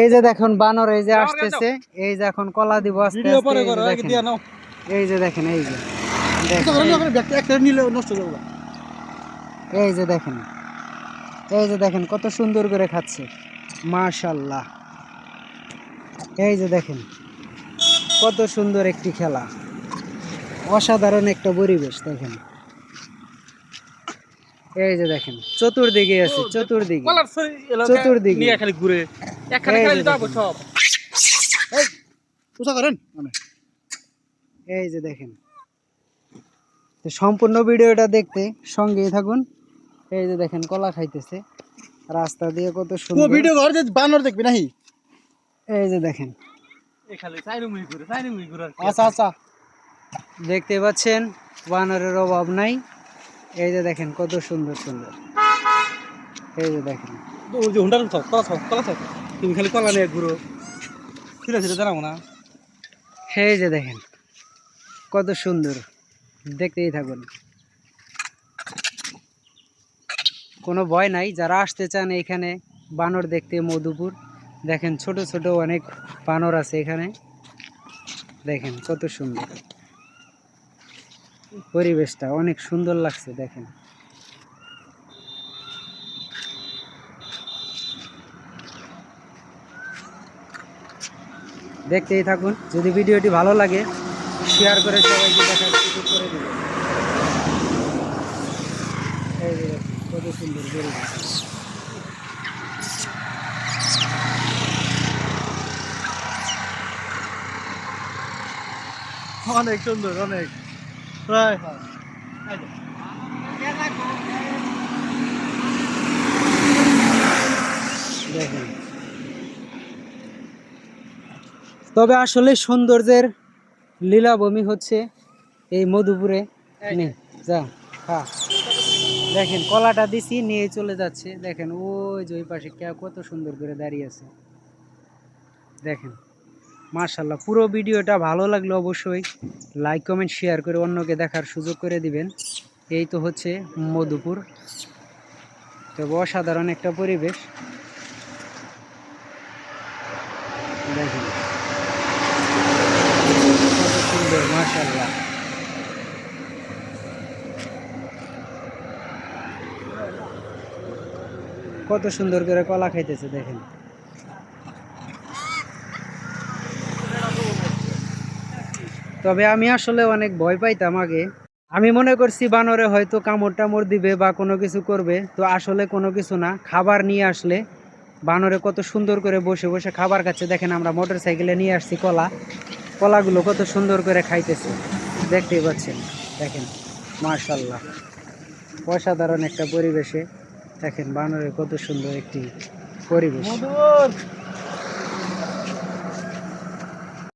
এই যে দেখুন বানর এই যে আসতেছে এই যে এখন কলা দিব আস্তে এই যে দেখেন। এই যে হয়ে এই যে দেখেন এই যে দেখেন কত সুন্দর করে খাচ্ছে মাশাল্লাহ এই যে দেখেন কত সুন্দর একটি খেলা অসাধারণ একটা পরিবেশ দেখেন এই যে দেখেন চতুর্দিকে আছে চতুর্দিকে। চতুর্দিকে। নিয়ে খালি ঘুরে। এখানে এই খালি যে যাব সব। এই উষা করেন? মানে। এই যে দেখেন। তো সম্পূর্ণ ভিডিওটা দেখতে সঙ্গেই থাকুন। এই যে দেখেন কলা খাইতেছে। রাস্তা দিয়ে কত সুন্দর। ভিডিও ঘর যে বানর দেখবি নাহি? এই যে দেখেন। আচ্ছা আচ্ছা। দেখতে পাচ্ছেন বানরের অভাব নাই। এই যে দেখেন কত সুন্দর সুন্দর। এই যে দেখেন। ওই যে হুন্ডার থাক কলা থাক কলা থাক তুমি খালি কলা নিয়ে ঘুরো। ফিরে ফিরে জানাব না। এই যে দেখেন কত সুন্দর। দেখতেই থাকুন। কোনো ভয় নাই যারা আসতে চান এখানে বানর দেখতে মধুপুর। দেখেন ছোট ছোট অনেক বানর আছে এখানে। দেখেন কত সুন্দর। পরিবেশটা অনেক সুন্দর লাগছে, দেখেন। দেখতেই থাকুন, যদি ভিডিওটি ভালো লাগে শেয়ার করে সবাইকে দেখার সুযোগ করে দেবেন। কত সুন্দর পরিবেশ অনেক সুন্দর, অনেক। প্রায়। দেখেন তবে আসলে সৌন্দর্যের লীলাভূমি হচ্ছে এই মধুপুরে। যা খা। দেখেন কলাটা দিছি নিয়ে চলে যাচ্ছে। দেখেন ওই যে ওই পাশে কে কত সুন্দর করে দাঁড়িয়ে আছে। দেখেন। মার্শাল্লাহ পুরো ভিডিওটা ভালো লাগলে অবশ্যই লাইক কমেন্ট শেয়ার করে অন্যকে দেখার সুযোগ করে দিবেন। এই তো হচ্ছে মধুপুর। তবে অসাধারণ একটা পরিবেশ। দেখেন। সুন্দর মাশাল্লাহ কত সুন্দর করে কলা খাইতেছে, দেখেন। তবে আমি আসলে অনেক ভয় পাইতাম আগে। আমি মনে করছি বানরে হয়তো কামড় টামড় দিবে বা কোনো কিছু করবে, তো আসলে কোনো কিছু না। খাবার নিয়ে আসলে বানরে কত সুন্দর করে বসে বসে খাবার খাচ্ছে। দেখেন আমরা মোটর সাইকেলে নিয়ে আসছি কলা। কলাগুলো কত সুন্দর করে খাইতেছে। দেখতেই পাচ্ছেন, দেখেন মার্শাল্লাহ অসাধারণ একটা পরিবেশে। দেখেন বানরের কত সুন্দর একটি পরিবেশ।